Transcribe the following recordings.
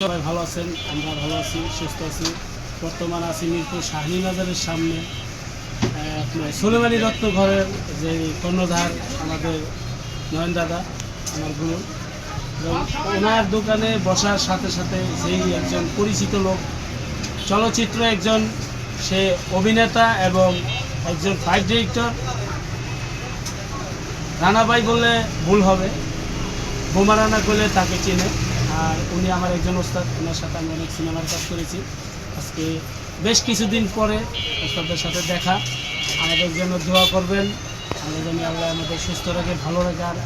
সবাই ভালো আছেন? আমরা ভালো আছি, সুস্থ আছি। বর্তমান আছি মিরপুর শাহিনী বাজারের সামনে। সোলেমানি রত্ন ঘরের যে কর্ণধার আমাদের নয়ন দাদা, আমার গুরু ওনার দোকানে বসার সাথে সাথে যেই একজন পরিচিত লোক, চলচ্চিত্র একজন, সে অভিনেতা এবং একজন ফাইট ডিরেক্টর রানাবাই বললে ভুল হবে, বোমা রানা করলে তাকে চেনে। আর উনি আমার একজন ওস্তাদ ওনার সাথে আমি অনেক সিনেমার কাজ করেছি। আজকে বেশ কিছুদিন পরে ওস্তাদের সাথে দেখা। আমাদের জন্য দোয়া করবেন। আমরা যেন আল্লাহ আমাদের সুস্থ রাখে ভালো রাখে। আর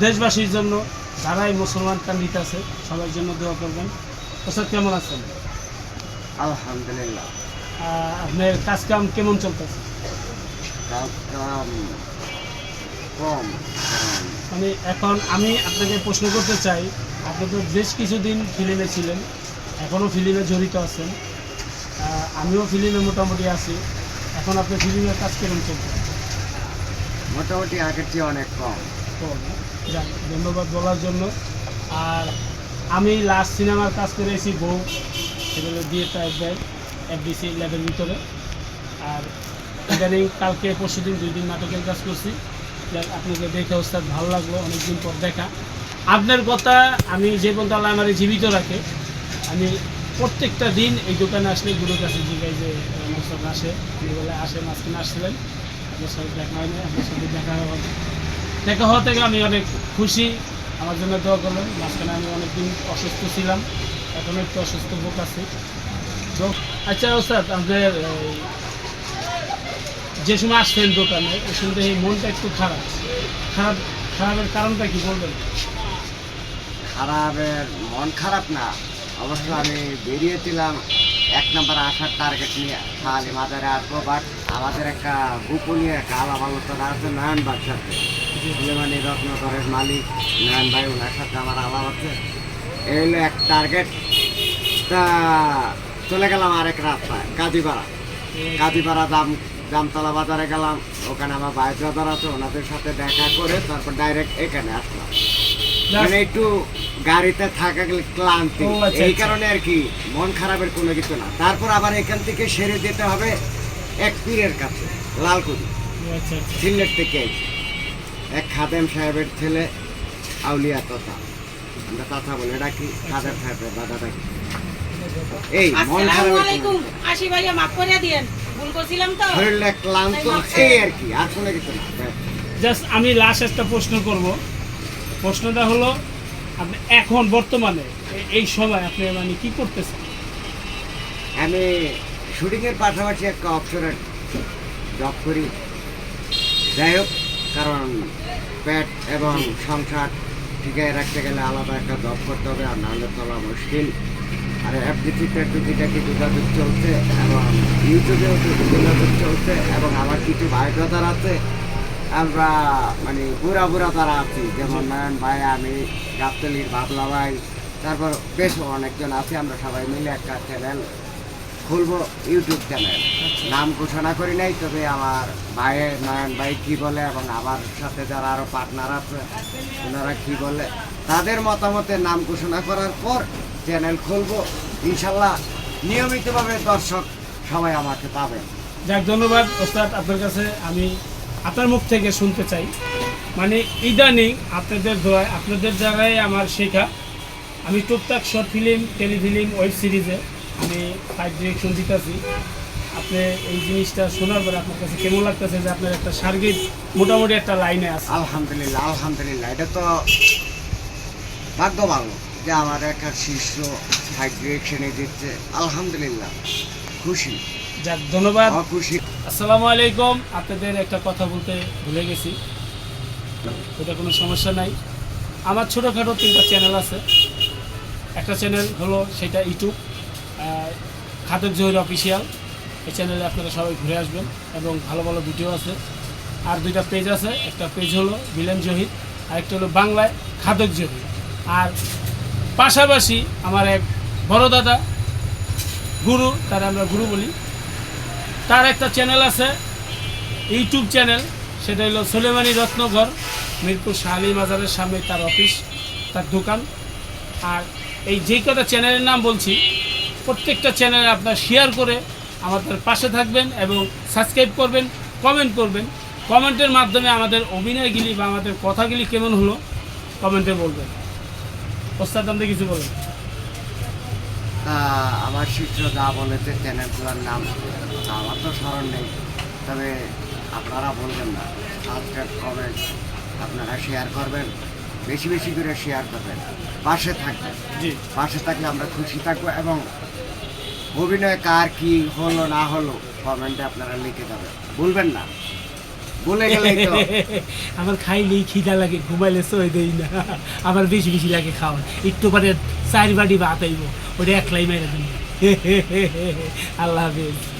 দেশবাসীর জন্য যারাই মুসলমান কান্ডিত আছে সবার জন্য দোয়া করবেন। ওস্তাদ কেমন আছেন? আলহামদুলিল্লাহ। আপনার কাজ কাম কেমন চলতেছে? কাজ কাম কম। মানে এখন আমি আপনাকে প্রশ্ন করতে চাই আপনি তো বেশ কিছুদিন ফিল্মে ছিলেন এখনও ফিল্মে জড়িত আছেন। আমিও ফিল্মে মোটামুটি আছি। এখন আপনি ফিল্মের কাজ কেমন চলছে? মোটামুটি আগের চেয়ে অনেক কম। যাক ধন্যবাদ বলার জন্য। আর আমি লাস্ট সিনেমার কাজ করেছি বউ সেগুলো দিয়ে টাইপ দেয় এফডিসি ল্যাবের ভিতরে। আর ইদানিং কালকে পরশু দিন দুই দিন নাটকের কাজ করছি। আপনাকে দেখে ওস্তাদ ভালো লাগল অনেকদিন পর দেখা। আপনার কথা আমি যে পর্যন্ত আল্লাহ আমার জীবিত রাখে আমি প্রত্যেকটা দিন এই দোকানে আসলে গুরুর কাছে জিজ্ঞাই যে আমার আসে? আপনি বলে আসে মাঝখানে আসছিলেন। আপনার সাথে দেখা হয়নি আপনার সাথে দেখা হওয়া দেখা হওয়া থেকে আমি অনেক খুশি আমার জন্য দোয়া করবেন। মাঝখানে আমি অনেকদিন অসুস্থ ছিলাম এখন একটু অসুস্থ বোক আছে। আচ্ছা ওস্তাদ এই, যে সময় আসছেন দোকানে ওই সময় মনটা একটু খারাপ। খারাপ খারাপের কারণটা কি বলবেন? খারাপের মন খারাপ না। অবশ্য আমি বেরিয়েছিলাম এক নম্বর আসার টার্গেট নিয়ে। খালি মাজারে আসব বাট আমাদের একটা গোপনীয় একটা আলাপ আলোচনা আছে নয়ন ভাইয়ের সাথে। সুলেমানি রত্নকরের মালিক নয়ন ভাই ওনার সাথে আমার আলাপ আছে এই হলো এক টার্গেট তা চলে গেলাম আরেক রাস্তায় কাজীপাড়া। কাজীপাড়া জাম জামতলা বাজারে গেলাম। ওখানে আমার ভাই ব্রাদার আছে ওনাদের সাথে দেখা করে তারপর ডাইরেক্ট এখানে আসলাম। মানে একটু গাড়িতে থাকা গেলে ক্লান্তি আচ্ছা, এই আচ্ছা। কারণে আর কি মন খারাপের কোনো কিছু না। তারপর আবার এখান থেকে সেরে যেতে হবে এক পীরের কাছে লালকুড়ি আচ্ছা সিলেট থেকে এক খাদেম সাহেবের ছেলে আউলিয়া তথা আমরা কথা বলে ডাকি খাদেম সাহেবের দাদা ডাকি। এই মন খারাপের আশি ভাইয়া মাফ করে দিয়েন। ভুল করছিলাম তো। শরীরে ক্লান্ত এই আর কি আর কোনো কিছু না। জাস্ট আমি লাস্ট একটা প্রশ্ন করব। প্রশ্নটা হলো এখন বর্তমানে এই সময় আপনি মানে কি করতেছেন? আমি শুটিংয়ের পাশাপাশি একটা অপশনের জব করি। যাই হোক, কারণ পেট এবং সংসার ঠিকায় রাখতে গেলে আলাদা একটা জব করতে হবে, আর নাহলে চলা মুশকিল। আর এফডিসিতে টুকিটাকি যোগাযোগ চলছে, এবং ইউটিউবেও যোগাযোগ চলছে, এবং আমার কিছু ভাই আছে আমরা মানে বুড়া বুড়া তারা আছি। যেমন নয়ন ভাই আমি গাবতলির বাবলা ভাই তারপর বেশ অনেকজন আছে আমরা সবাই মিলে একটা চ্যানেল খুলবো ইউটিউব চ্যানেল নাম ঘোষণা করি নাই তবে আমার ভাইয়ের নয়ন ভাই কি বলে এবং আমার সাথে যারা আরও পার্টনার আছে ওনারা কি বলে তাদের মতামতের নাম ঘোষণা করার পর চ্যানেল খুলব। ইনশাল্লাহ নিয়মিতভাবে দর্শক সবাই আমাকে পাবেন। যাক ধন্যবাদ ওস্তাদ আপনার কাছে আমি আপনার মুখ থেকে শুনতে চাই। মানে ইদানিং আপনাদের দোয়ায়, আপনাদের জায়গায় আমার শেখা, আমি টুকটাক শর্ট ফিল্ম, টেলিফিল্ম, ওয়েব সিরিজে আমি ফাইভ ডিরেকশন দিতেছি। আপনি এই জিনিসটা শোনার পরে আপনার কাছে কেমন লাগতেছে যে আপনার একটা সার্গিক মোটামুটি একটা লাইনে আছে? আলহামদুলিল্লাহ আলহামদুলিল্লাহ, এটা তো ভাগ্য ভালো যে আমার একটা শিষ্য ফাইভ ডিরেকশনে দিচ্ছে। আলহামদুলিল্লাহ, খুশি। যাক ধন্যবাদ। আসসালামু আলাইকুম। আপনাদের একটা কথা বলতে ভুলে গেছি। ওটা কোনো সমস্যা নাই। আমার ছোটোখাটো তিনটা চ্যানেল আছে। একটা চ্যানেল হলো সেটা ইউটিউব খাদক জহির অফিসিয়াল। এই চ্যানেলে আপনারা সবাই ঘুরে আসবেন এবং ভালো ভালো ভিডিও আছে। আর দুইটা পেজ আছে। একটা পেজ হলো বিলেন জহির আর একটা হলো বাংলায় খাদক জহির। আর পাশাপাশি আমার এক বড় দাদা গুরু তারা আমরা গুরু বলি। তার একটা চ্যানেল আছে ইউটিউব চ্যানেল সেটা হলো সোলেমানি রত্নঘর, মিরপুর শাহালি মাজারের সামনে তার অফিস তার দোকান। আর এই যে কটা চ্যানেলের নাম বলছি, প্রত্যেকটা চ্যানেল আপনার শেয়ার করে আমাদের পাশে থাকবেন এবং সাবস্ক্রাইব করবেন কমেন্ট করবেন। কমেন্টের মাধ্যমে আমাদের অভিনয়গুলি বা আমাদের কথাগুলি কেমন হলো কমেন্টে বলবেন। ওস্তাদ, আপনি কিছু বলবেন আমার শিষ্য যা বলেছে চ্যানেলগুলোর নাম আমার তো স্মরণ নেই। তবে আপনারা বলবেন না সাবস্ক্রাইব কমেন্ট আপনারা শেয়ার করবেন বেশি বেশি করে শেয়ার করবেন পাশে থাকবেন। পাশে থাকলে আমরা খুশি থাকব এবং অভিনয় কার কি হলো না হলো কমেন্টে আপনারা লিখে যাবেন। ভুলবেন না। ভুলে গেলে আমার খিদা লাগে, ঘুমাইলে সই দেই না। আমার বেশি বেশি লাগে খাওয়া একটু পরে চার বাটি ওটা একলাই মেরে দিন আল্লাহ হাফিজ।